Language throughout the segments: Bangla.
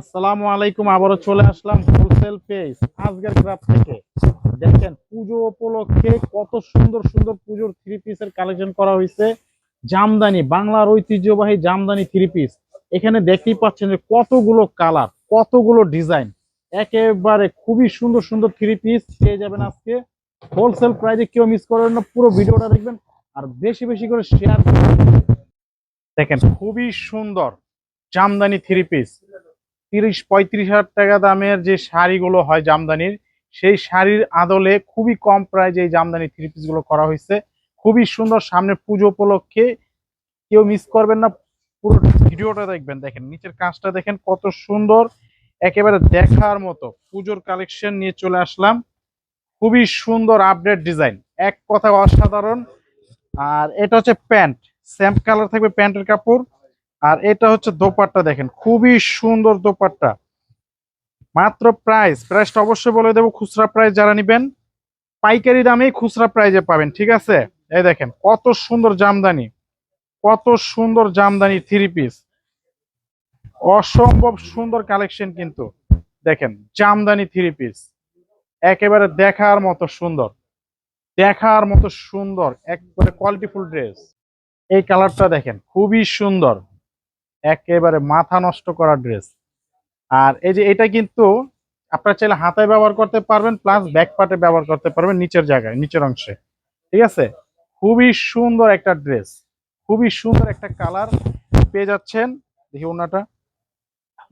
আসসালামু আলাইকুম, আবারও চলে আসলাম হোলসেল পেজ আজকের ক্রাফট থেকে। দেখেন, পুজো উপলক্ষে কত সুন্দর সুন্দর পুজোর থ্রি পিসের কালেকশন করা হয়েছে। জামদানি, বাংলার ঐতিহ্যবাহী জামদানি থ্রি পিস এখানে দেখতেই পাচ্ছেন যে কতগুলো কালার কতগুলো ডিজাইন একেবারে খুবই সুন্দর সুন্দর থ্রি পিস পেয়ে যাবেন আজকে। হোলসেল প্রাইজে কেউ মিস করবেন না, পুরো ভিডিওটা দেখবেন আর বেশি বেশি করে শেয়ার দেখেন, খুবই সুন্দর জামদানি থ্রি পিস তিরিশ, পঁয়ত্রিশ হাজার টাকা দামের যে শাড়িগুলো হয় জামদানির, সেই শাড়ির আদলে খুবই কম প্রাইজে এই জামদানি থ্রি পিসগুলো করা হয়েছে। খুবই সুন্দর সামনে পুজো উপলক্ষে। কেউ মিস করবেন না, পুরো ভিডিওটা দেখবেন। দেখেন, নিচের কাজটা দেখেন, কত সুন্দর। একেবারে দেখার মতো পুজোর কালেকশন নিয়ে চলে আসলাম। খুবই সুন্দর আপডেট ডিজাইন এক কথা অসাধারণ। আর এটা হচ্ছে প্যান্ট। স্যাম্প কালার থাকবে প্যান্টের কাপড়। আর এটা হচ্ছে দোপাট্টা দেখেন, খুবই সুন্দর দোপাট্টা। মাত্র প্রাইস প্রাইসটা অবশ্যই বলে দেবো, খুচরা প্রাইস যারা নিবেন, পাইকারি দামেই খুচরা প্রাইজে পাবেন, ঠিক আছে? এই দেখেন, কত সুন্দর জামদানি, কত সুন্দর জামদানি থ্রি পিস অসম্ভব সুন্দর কালেকশন কিন্তু। দেখেন, জামদানি থ্রি পিস একেবারে দেখার মতো সুন্দর, দেখার মতো সুন্দর, একবারে কোয়ালিটিফুল ড্রেস এই কালারটা দেখেন, খুবই সুন্দর। একেবারে মাথা নষ্ট করা ড্রেস আর এই যে এটা কিন্তু আপনারা চাইলে হাতায় ব্যবহার করতে পারবেন প্লাস ব্যাক পার্টে ব্যবহার করতে পারবেন নিচের জায়গায়, নিচের অংশে। ঠিক আছে? খুবই সুন্দর একটা ড্রেস খুবই সুন্দর একটা কালার পেয়ে যাচ্ছেন। দেখি ওনাটা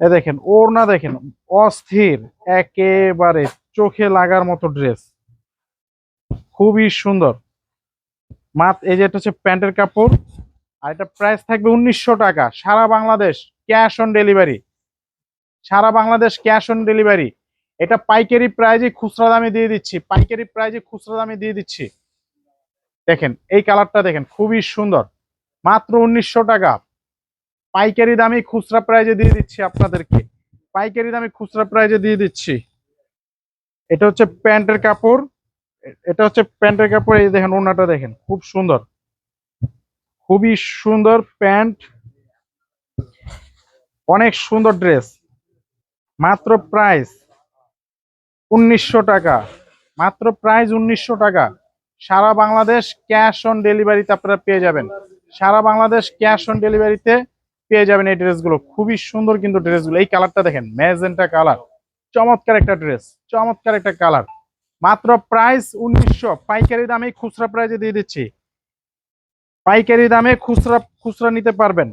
এ দেখেন, ওড়না দেখেন, অস্থির, একেবারে চোখে লাগার মতো ড্রেস খুবই সুন্দর। মাত, এই যে এটা হচ্ছে প্যান্টের কাপড়। আর এটা প্রাইস থাকবে উনিশশো টাকা। সারা বাংলাদেশ ক্যাশ অন ডেলিভারি সারা বাংলাদেশ ক্যাশ অন ডেলিভারি এটা পাইকারি প্রাইজে খুচরা দামে দিয়ে দিচ্ছি। পাইকারি প্রাইজে খুচরা দামে দিয়ে দিচ্ছি। দেখেন, এই কালারটা দেখেন, খুবই সুন্দর। মাত্র উনিশশো টাকা। পাইকারি দামে খুচরা প্রাইজে দিয়ে দিচ্ছি আপনাদেরকে। পাইকারি দামে খুচরা প্রাইজে দিয়ে দিচ্ছি। এটা হচ্ছে প্যান্টের কাপড়। এটা হচ্ছে প্যান্টের কাপড়। এই দেখেন ওনাটা দেখেন, খুব সুন্দর। খুবই সুন্দর প্যান্ট। অনেক সুন্দর ড্রেস। মাত্র প্রাইস উনিশশো টাকা। মাত্র প্রাইস উনিশশো টাকা। সারা বাংলাদেশ ক্যাশ অন ডেলিভারিতে আপনারা পেয়ে যাবেন। সারা বাংলাদেশ ক্যাশ অন ডেলিভারিতে পেয়ে যাবেন এই ড্রেসগুলো। খুবই সুন্দর কিন্তু ড্রেসগুলো। এই কালারটা দেখেন, ম্যাজেন্টা কালার। চমৎকার একটা ড্রেস, চমৎকার একটা কালার। মাত্র প্রাইস উনিশশো। পাইকারি দামে খুচরা প্রাইজে দিয়ে দিচ্ছি। পাইকারি দামে খুচরা খুচরা নিতে পারবেন।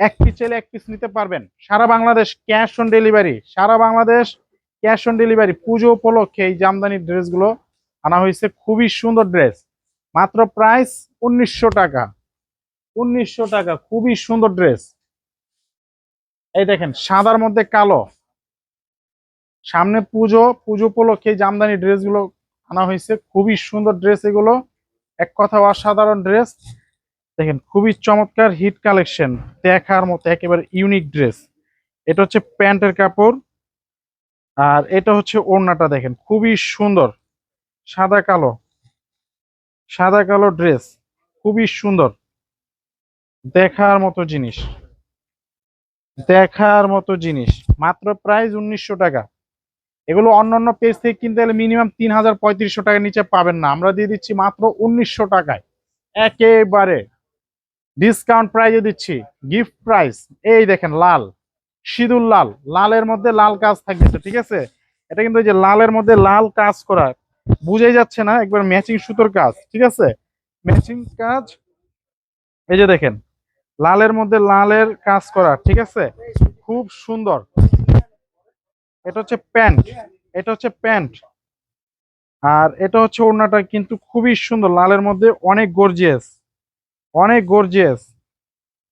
এক পিস চাইলে এক পিস নিতে পারবেন। সারা Bangladesh cash on delivery Sara Bangladesh cash on delivery Pujo উপলক্ষে এই জামদানি ড্রেসগুলো আনা হয়েছে। খুবই সুন্দর ড্রেস। মাত্র প্রাইস উনিশশো টাকা। উনিশশো টাকা, খুবই সুন্দর ড্রেস। এই দেখেন, সাদার মধ্যে কালো। সামনে পুজো পুজো উপলক্ষে জামদানি ড্রেসগুলো আনা হয়েছে। খুবই সুন্দর ড্রেস এগুলো। এক কথা অসাধারণ ড্রেস। দেখেন, খুবই চমৎকার হিট কালেকশন। দেখার মতো একেবারে ইউনিক ড্রেস। এটা হচ্ছে প্যান্টের কাপড়। আর এটা হচ্ছে ওড়নাটা দেখেন, খুবই সুন্দর। সাদা কালো। সাদা কালো ড্রেস, খুবই সুন্দর। দেখার মতো জিনিস। দেখার মতো জিনিস। মাত্র প্রাইস উনিশশো টাকা। এগুলো অন্যান্য পেজ থেকে কিনতে গেলে মিনিমাম তিন হাজার পঁয়ত্রিশশো টাকার নিচে পাবেন না। আমরা দিয়ে দিচ্ছি মাত্র উনিশশো টাকায়। একেবারে ডিসকাউন্ট প্রাইজে দিচ্ছি। গিফট প্রাইস এই দেখেন, লাল। সিঁদুর লাল। লালের মধ্যে লাল কাজ থাকবে ঠিক আছে? এটা কিন্তু যে লালের মধ্যে লাল কাজ করা বুঝেই যাচ্ছে না, একবার ম্যাচিং সুতোর কাজ, ঠিক আছে? ম্যাচিং কাজ। এই যে দেখেন, লালের মধ্যে লালের কাজ করা, ঠিক আছে? খুব সুন্দর। এটা হচ্ছে প্যান্ট, এটা হচ্ছে প্যান্ট। আর এটা হচ্ছে ওড়নাটা কিন্তু খুবই সুন্দর, লালের মধ্যে অনেক গর্জিয়াস অনেক গর্জিয়াস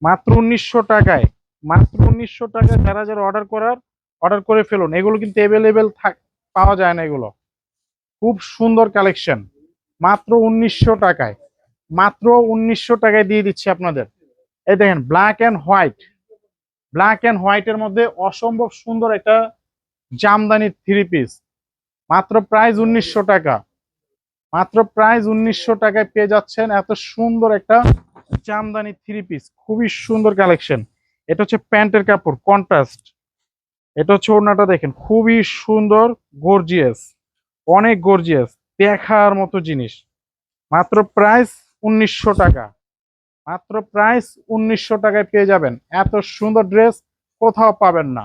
মাত্র উনিশশো টাকায়, মাত্র উনিশশো টাকায় যারা যারা অর্ডার করার অর্ডার করে ফেলুন। এগুলো কিন্তু অ্যাভেলেবেল থাক, পাওয়া যায় না এগুলো। খুব সুন্দর কালেকশন মাত্র উনিশশো টাকায়। মাত্র উনিশশো টাকায় দিয়ে দিচ্ছি আপনাদের। এই দেখেন black and white black and হোয়াইটের মধ্যে অসম্ভব সুন্দর একটা জামদানি থ্রি পিস মাত্র প্রাইস উনিশশো টাকা। মাত্র প্রাইস উনিশশো টাকায় পেয়ে যাচ্ছেন এত সুন্দর একটা জামদানি থ্রি পিস খুবই সুন্দর কালেকশন এটা হচ্ছে প্যান্টের কাপড় কন্ট্রাস্ট এটা হচ্ছে ওড়নাটা দেখেন, খুবই সুন্দর গর্জিয়াস অনেক গর্জিয়াস দেখার মতো জিনিস। মাত্র প্রাইস উনিশশো টাকা। মাত্র প্রাইস উনিশশো টাকায় পেয়ে যাবেন। এত সুন্দর ড্রেস কোথাও পাবেন না।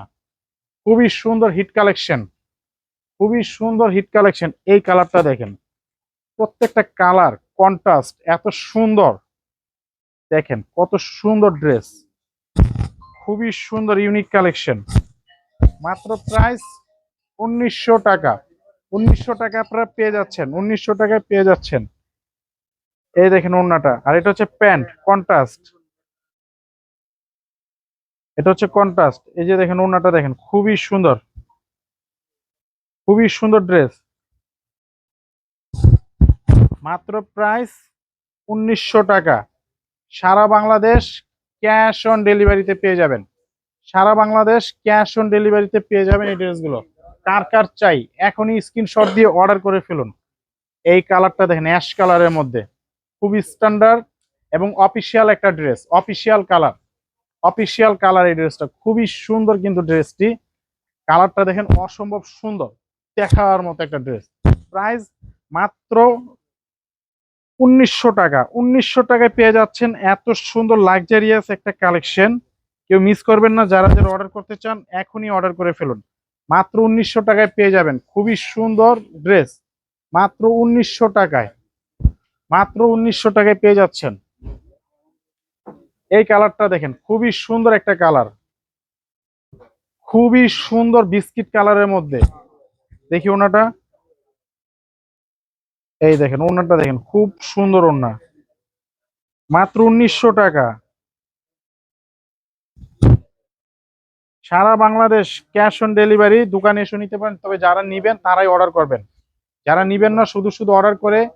খুবই সুন্দর হিট কালেকশন খুবই সুন্দর হিট কালেকশন এই কালারটা দেখেন। প্রত্যেকটা কালার কন্ট্রাস্ট এত সুন্দর। দেখেন, কত সুন্দর ড্রেস খুবই সুন্দর ইউনিক কালেকশন মাত্র প্রাইস উনিশশো টাকা। উনিশশো টাকা আপনারা পেয়ে যাচ্ছেন। উনিশশো টাকায় পেয়ে যাচ্ছেন। এই দেখেন ওড়নাটা। আর এটা হচ্ছে প্যান্ট কন্ট্রাস্ট এটা হচ্ছে কন্ট্রাস্ট এই যে দেখেন, ওড়নাটা দেখেন, খুবই সুন্দর। খুবই সুন্দর ড্রেস মাত্র প্রাইস উনিশশো টাকা। সারা বাংলাদেশ ক্যাশ অন ডেলিভারিতে পেয়ে যাবেন। সারা বাংলাদেশ ক্যাশ অন ডেলিভারিতে পেয়ে যাবেন এই ড্রেসগুলো কার কার চাই, এখনই স্ক্রিনশট দিয়ে অর্ডার করে ফেলুন। এই কালারটা দেখেন অ্যাশ কালারের মধ্যে। খুবই স্ট্যান্ডার্ড এবং অফিসিয়াল একটা dress official colour official colour এই ড্রেসটা খুবই সুন্দর কিন্তু ড্রেসটি কালারটা দেখেন অসম্ভব সুন্দর। দেখার মতো একটা ড্রেস প্রাইস মাত্র উনিশশো টাকা। উনিশশো টাকায় পেয়ে যাচ্ছেন এত সুন্দর লাক্সারিয়াস একটা কালেকশন কেউ মিস করবেন না, যারা যারা অর্ডার করতে চান, এখনই অর্ডার করে ফেলুন। মাত্র উনিশশো টাকায় পেয়ে যাবেন। খুবই সুন্দর ড্রেস মাত্র উনিশশো টাকায়। মাত্র উনিশশো টাকায় পেয়ে যাচ্ছেন। এই কালারটা দেখেন, খুবই সুন্দর একটা কালার। খুবই সুন্দর বিস্কিট কালারের মধ্যে। দেখি ওনাটা। এই দেখেন, ওনাটা দেখেন, খুব সুন্দর ওনা। মাত্র উনিশশো টাকা। সারা বাংলাদেশ ক্যাশ অন ডেলিভারি, দোকানে এসে নিতে পারেন, তবে যারা নিবেন তারাই অর্ডার করবেন। যারা নিবেন না, শুধু শুধু অর্ডার করে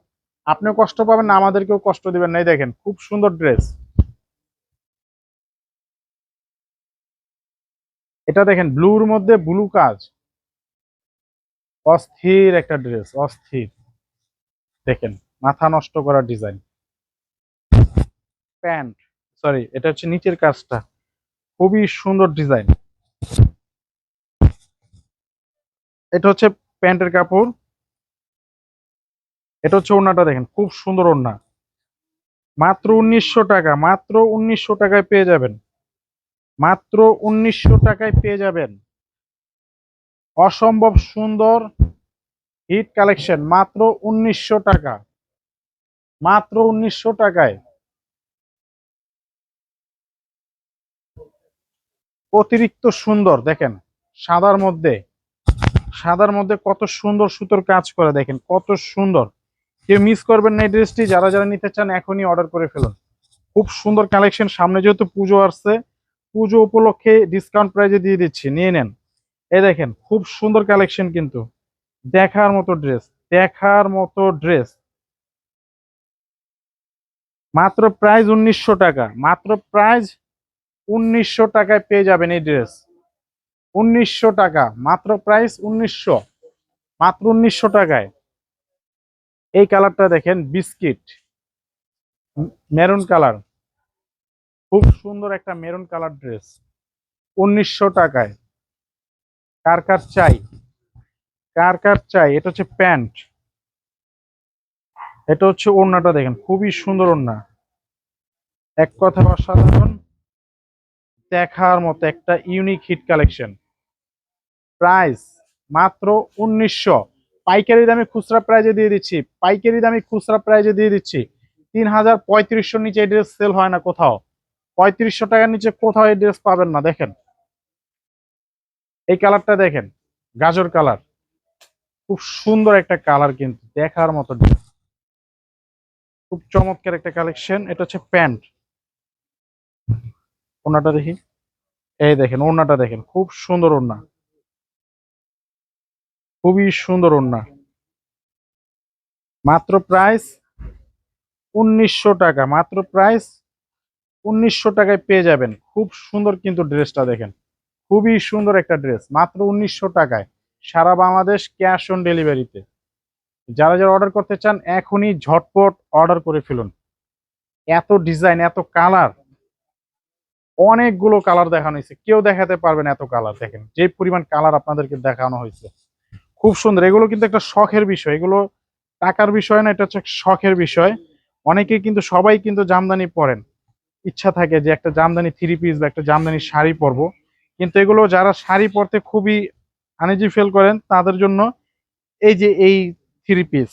আপনিও কষ্ট পাবেন, না আমাদেরকেও কষ্ট দিবেন না। এই দেখেন, খুব সুন্দর ড্রেস। এটা দেখেন ব্লুর মধ্যে ব্লু কাজ। অস্থির একটা ড্রেস অস্থির। দেখেন, মাথা নষ্ট করা ডিজাইন প্যান্ট সরি এটা হচ্ছে নিচের কাজটা। খুবই সুন্দর ডিজাইন এটা হচ্ছে প্যান্টের কাপড়। এটা হচ্ছে ওড়নাটা দেখেন, খুব সুন্দর ওড়না। মাত্র উনিশশো টাকা, মাত্র উনিশশো টাকায় পেয়ে যাবেন। মাত্র উনিশশো টাকায় পেয়ে যাবেন। অসম্ভব সুন্দর হিট কালেকশন, মাত্র উনিশশো টাকা। মাত্র উনিশশো টাকায়। অতিরিক্ত সুন্দর, দেখেন, সাদার মধ্যে। সাদার মধ্যে কত সুন্দর সুতোর কাজ করে, দেখেন, কত সুন্দর। কেউ মিস করবেন না এই ড্রেসটি যারা যারা নিতে চান এখনই অর্ডার করে ফেলুন। খুব সুন্দর কালেকশন, সামনে যেহেতু পুজো আসছে পুজো উপলক্ষে ডিসকাউন্ট প্রাইজে দিয়ে দিচ্ছি। নিয়ে নেন। এই দেখেন, খুব সুন্দর কালেকশন কিন্তু। দেখার মতো ড্রেস দেখার মতো ড্রেস মাত্র প্রাইস উনিশশো টাকা, মাত্র প্রাইস উনিশশো টাকায় পেয়ে যাবেন এই ড্রেস উনিশশো টাকা, মাত্র প্রাইস উনিশশো, মাত্র উনিশশো টাকায়। এই কালারটা দেখেন বিস্কিট মেরুন কালার খুব সুন্দর একটা মেরুন কালার ড্রেস। উনিশশো টাকায়। কার কার চাই? কার কার চাই? এটা হচ্ছে প্যান্ট। এটা হচ্ছে ওড়নাটা দেখেন, খুবই সুন্দর ওড়না। এক কথা অসাধারণ। দেখার মতো একটা ইউনিক হিট কালেকশন প্রাইস মাত্র উনিশশো। পাইকারি দামে খুচরা প্রাইজে দিয়ে দিচ্ছি। পাইকারি দামে খুচরা প্রাইজে দিয়ে দিচ্ছি। তিন হাজার পঁয়ত্রিশশোর নিচে এই ড্রেস সেল হয় না কোথাও। পঁয়ত্রিশশো টাকার নিচে কোথাও এই ড্রেস পাবেন না, দেখেন। এই কালারটা দেখেন, গাজর কালার। খুব সুন্দর একটা কালার কিন্তু, দেখার মতো। খুব চমৎকার একটা কালেকশন এটা হচ্ছে প্যান্ট। ওনাটা দেখি। এই দেখেন, ওড়নাটা দেখেন, খুব সুন্দর ওড়না। খুবই সুন্দর ওড়না। মাত্র প্রাইস উনিশশো টাকা, মাত্র প্রাইস উনিশশো টাকায় পেয়ে যাবেন। খুব সুন্দর কিন্তু ড্রেসটা দেখেন। খুবই সুন্দর একটা ড্রেস, মাত্র উনিশশো টাকায়, সারা বাংলাদেশ ক্যাশ অন ডেলিভারিতে। যারা যারা অর্ডার করতে চান, এখনই ঝটপট অর্ডার করে ফেলুন। এত ডিজাইন, এত কালার, অনেকগুলো কালার দেখানো হয়েছে। কেউ দেখাতে পারবেন এত কালার। দেখেন, যে পরিমাণ কালার আপনাদেরকে দেখানো হয়েছে। খুব সুন্দর। এগুলো কিন্তু একটা শখের বিষয়। এগুলো টাকার বিষয় না, এটা হচ্ছে শখের বিষয়। অনেকে কিন্তু, সবাই কিন্তু জামদানি পরেন। ইচ্ছা থাকে যে একটা জামদানি থ্রি পিস বা একটা জামদানি শাড়ি পরব। কিন্তু এগুলো যারা শাড়ি পরতে খুবই আনিজি ফেল করেন, তাদের জন্য এই যে এই থ্রি পিস